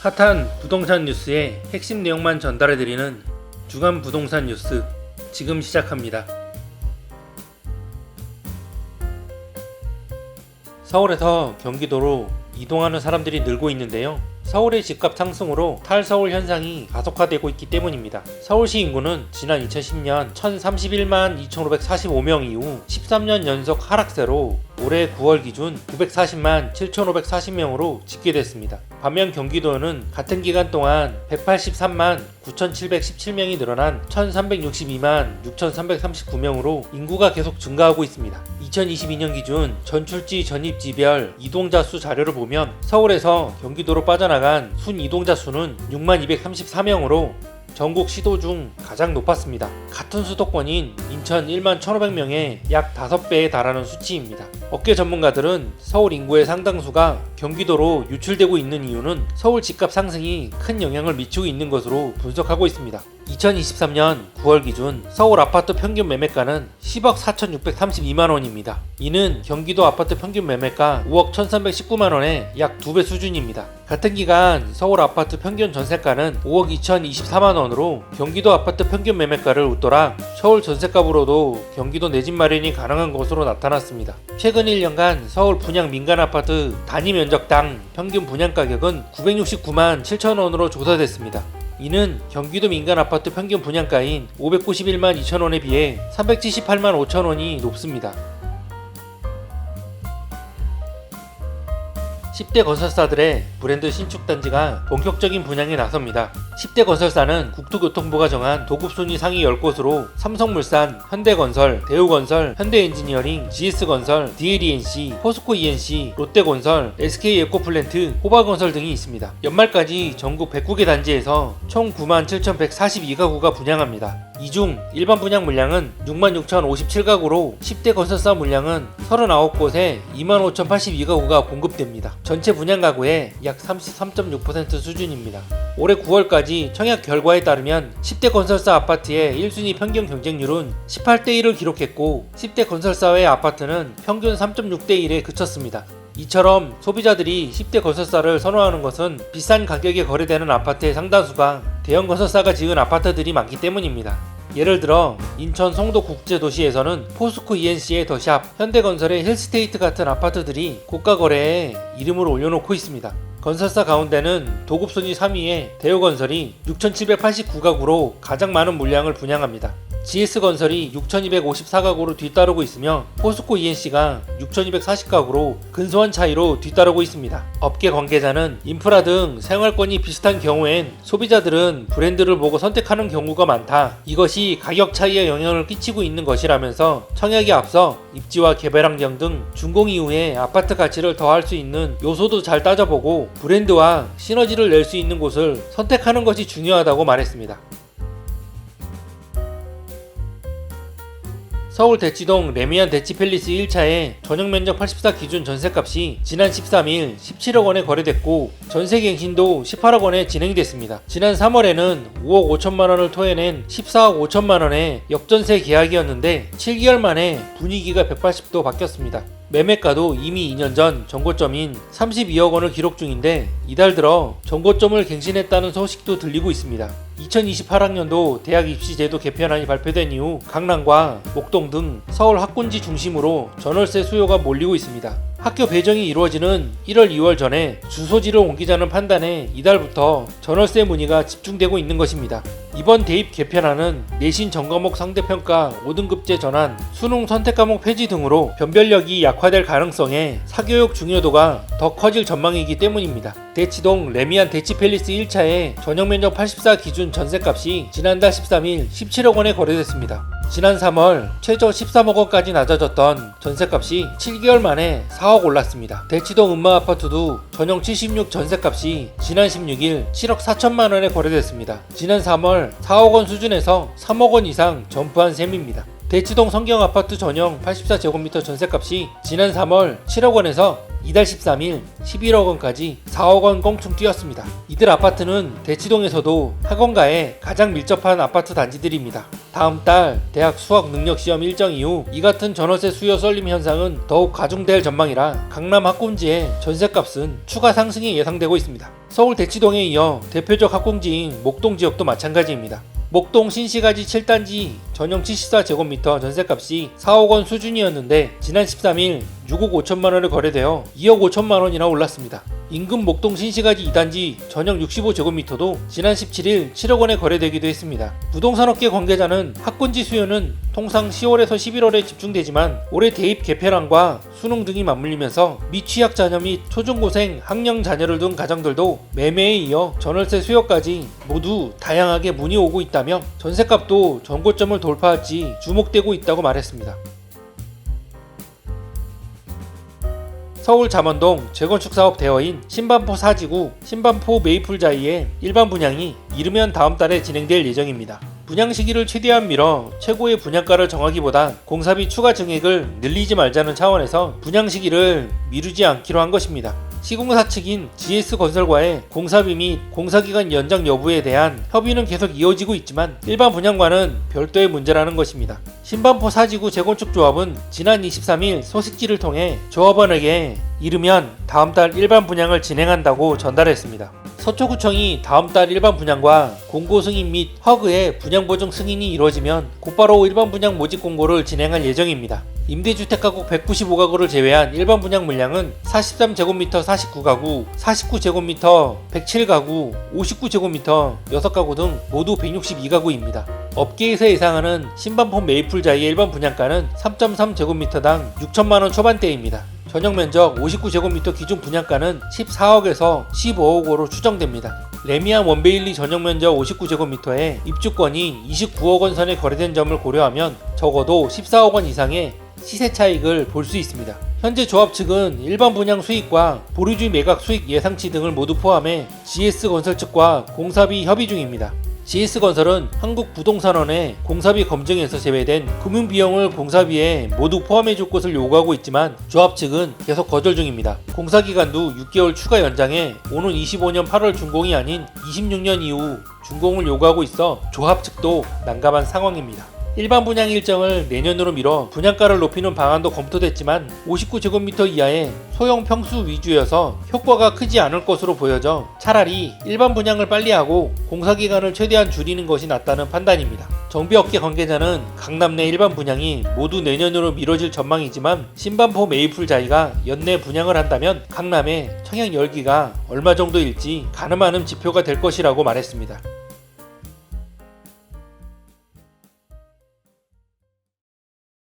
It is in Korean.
핫한 부동산 뉴스의 핵심 내용만 전달해드리는 주간 부동산 뉴스 지금 시작합니다. 서울에서 경기도로 이동하는 사람들이 늘고 있는데요. 서울의 집값 상승으로 탈서울 현상이 가속화되고 있기 때문입니다. 서울시 인구는 지난 2010년 1031만 2545명 이후 13년 연속 하락세로 올해 9월 기준 940만 7540명으로 집계됐습니다. 반면 경기도는 같은 기간 동안 183만 9717명이 늘어난 1362만 6339명으로 인구가 계속 증가하고 있습니다. 2022년 기준 전출지 전입지별 이동자 수 자료를 보면 서울에서 경기도로 빠져나 간 순 이동자 수는 6만 234명으로 전국 시도 중 가장 높았습니다. 같은 수도권인 인천 1만 1,500명의 약 5배에 달하는 수치입니다. 업계 전문가들은 서울 인구의 상당수가 경기도로 유출되고 있는 이유는 서울 집값 상승이 큰 영향을 미치고 있는 것으로 분석하고 있습니다. 2023년 9월 기준 서울 아파트 평균 매매가는 10억 4,632만 원입니다. 이는 경기도 아파트 평균 매매가 5억 1,319만 원의 약 2배 수준입니다. 같은 기간 서울 아파트 평균 전세가는 5억 2,024만 원으로 경기도 아파트 평균 매매가를 웃돌아 서울 전세값으로도 경기도 내 집 마련이 가능한 것으로 나타났습니다. 최근 1년간 서울 분양 민간 아파트 단위 면적당 평균 분양 가격은 969만 7천 원으로 조사됐습니다. 이는 경기도 민간 아파트 평균 분양가인 591만 2천 원에 비해 378만 5천 원이 높습니다. 10대 건설사들의 브랜드 신축 단지가 본격적인 분양에 나섭니다. 10대 건설사는 국토교통부가 정한 도급순위 상위 10곳으로 삼성물산, 현대건설, 대우건설, 현대엔지니어링, GS건설, DLENC, 포스코 ENC, 롯데건설, SK에코플랜트, 호바건설 등이 있습니다. 연말까지 전국 109개 단지에서 총 97,142가구가 분양합니다. 이 중 일반 분양 물량은 66,057가구로 10대 건설사 물량은 39곳에 25,082가구가 공급됩니다. 전체 분양 가구의 약 33.6% 수준입니다. 올해 9월까지 청약 결과에 따르면 10대 건설사 아파트의 1순위 평균 경쟁률은 18대 1을 기록했고 10대 건설사의 아파트는 평균 3.6대 1에 그쳤습니다. 이처럼 소비자들이 10대 건설사를 선호하는 것은 비싼 가격에 거래되는 아파트의 상당수가 대형 건설사가 지은 아파트들이 많기 때문입니다. 예를 들어 인천 송도 국제도시에서는 포스코 ENC의 더샵, 현대건설의 힐스테이트 같은 아파트들이 고가 거래에 이름을 올려놓고 있습니다. 건설사 가운데는 도급순위 3위의 대우건설이 6,789가구로 가장 많은 물량을 분양합니다. GS건설이 6,254가구로 뒤따르고 있으며 포스코 ENC가 6,240가구로 근소한 차이로 뒤따르고 있습니다. 업계 관계자는 인프라 등 생활권이 비슷한 경우엔 소비자들은 브랜드를 보고 선택하는 경우가 많다. 이것이 가격 차이에 영향을 끼치고 있는 것이라면서 청약에 앞서 입지와 개발 환경 등 준공 이후에 아파트 가치를 더할 수 있는 요소도 잘 따져보고 브랜드와 시너지를 낼 수 있는 곳을 선택하는 것이 중요하다고 말했습니다. 서울 대치동 레미안 대치팰리스 1차의 전용 면적 84 기준 전세값이 지난 13일 17억 원에 거래됐고 전세 갱신도 18억 원에 진행됐습니다. 지난 3월에는 5억 5천만 원을 토해낸 14억 5천만 원의 역전세 계약이었는데 7개월 만에 분위기가 180도 바뀌었습니다. 매매가도 이미 2년 전 정고점인 32억 원을 기록 중인데 이달 들어 정고점을 갱신했다는 소식도 들리고 있습니다. 2028학년도 대학 입시 제도 개편안이 발표된 이후 강남과 목동 등 서울 학군지 중심으로 전월세 수요가 몰리고 있습니다. 학교 배정이 이루어지는 1월, 2월 전에 주소지를 옮기자는 판단에 이달부터 전월세 문의가 집중되고 있는 것입니다. 이번 대입 개편안은 내신 전과목 상대평가 5등급제 전환, 수능 선택 과목 폐지 등으로 변별력이 약화될 가능성에 사교육 중요도가 더 커질 전망이기 때문입니다. 대치동 레미안 대치팰리스 1차의 전용 면적 84 기준 전세값이 지난달 13일 17억 원에 거래됐습니다. 지난 3월 최저 13억 원까지 낮아졌던 전세값이 7개월 만에 4억 올랐습니다. 대치동 음마 아파트도 전용 76 전세값이 지난 16일 7억 4천만 원에 거래됐습니다. 지난 3월 4억 원 수준에서 3억 원 이상 점프한 셈입니다. 대치동 성경 아파트 전용 84제곱미터 전세값이 지난 3월 7억 원에서 이달 13일 11억 원까지 4억 원 껑충 뛰었습니다. 이들 아파트는 대치동에서도 학원가에 가장 밀접한 아파트 단지들입니다. 다음 달 대학 수학 능력 시험 일정 이후 이 같은 전월세 수요 쏠림 현상은 더욱 가중될 전망이라 강남 학군지의 전세값은 추가 상승이 예상되고 있습니다. 서울 대치동에 이어 대표적 학공지인 목동 지역도 마찬가지입니다. 목동 신시가지 7단지 전용 74제곱미터 전세값이 4억 원 수준이었는데 지난 13일 6억 5천만 원에 거래되어 2억 5천만 원이나 올랐습니다. 인근 목동 신시가지 2단지 전용 65제곱미터도 지난 17일 7억 원에 거래되기도 했습니다. 부동산업계 관계자는 학군지 수요는 통상 10월에서 11월에 집중되지만 올해 대입 개폐란과 수능 등이 맞물리면서 미취학 자녀 및 초중고생 학령 자녀를 둔 가정들도 매매에 이어 전월세 수요까지 모두 다양하게 문의 오고 있다며 전세값도 전고점을 돌파할지 주목되고 있다고 말했습니다. 서울 잠원동 재건축 사업 대여인 신반포 사지구 신반포 메이플자이의 일반 분양이 이르면 다음 달에 진행될 예정입니다. 분양 시기를 최대한 미뤄 최고의 분양가를 정하기보다 공사비 추가 증액을 늘리지 말자는 차원에서 분양 시기를 미루지 않기로 한 것입니다. 시공사 측인 GS건설과의 공사비 및 공사기간 연장 여부에 대한 협의는 계속 이어지고 있지만 일반 분양과는 별도의 문제라는 것입니다. 신반포 사지구 재건축 조합은 지난 23일 소식지를 통해 조합원에게 이르면 다음 달 일반 분양을 진행한다고 전달했습니다. 서초구청이 다음 달 일반 분양과 공고 승인 및 허그의 분양 보증 승인이 이루어지면 곧바로 일반 분양 모집 공고를 진행할 예정입니다. 임대주택 가구 195가구를 제외한 일반 분양 물량은 43제곱미터 49가구, 49제곱미터 107가구, 59제곱미터 6가구 등 모두 162가구입니다. 업계에서 예상하는 신반포 메이플자이의 일반 분양가는 3.3제곱미터당 6천만원 초반대입니다. 전용 면적 59제곱미터 기준 분양가는 14억에서 15억으로 추정됩니다. 레미안 원베일리 전용 면적 59제곱미터에 입주권이 29억 원 선에 거래된 점을 고려하면 적어도 14억 원 이상의 시세 차익을 볼 수 있습니다. 현재 조합 측은 일반 분양 수익과 보류주의 매각 수익 예상치 등을 모두 포함해 GS건설 측과 공사비 협의 중입니다. GS건설은 한국부동산원의 공사비 검증에서 제외된 금융비용을 공사비에 모두 포함해줄 것을 요구하고 있지만 조합 측은 계속 거절 중입니다. 공사기간도 6개월 추가 연장해 오는 25년 8월 준공이 아닌 26년 이후 준공을 요구하고 있어 조합 측도 난감한 상황입니다. 일반 분양 일정을 내년으로 미뤄 분양가를 높이는 방안도 검토됐지만 59제곱미터 이하의 소형 평수 위주여서 효과가 크지 않을 것으로 보여져 차라리 일반 분양을 빨리 하고 공사 기간을 최대한 줄이는 것이 낫다는 판단입니다. 정비업계 관계자는 강남 내 일반 분양이 모두 내년으로 미뤄질 전망이지만 신반포 메이플 자이가 연내 분양을 한다면 강남의 청약 열기가 얼마 정도일지 가늠하는 지표가 될 것이라고 말했습니다.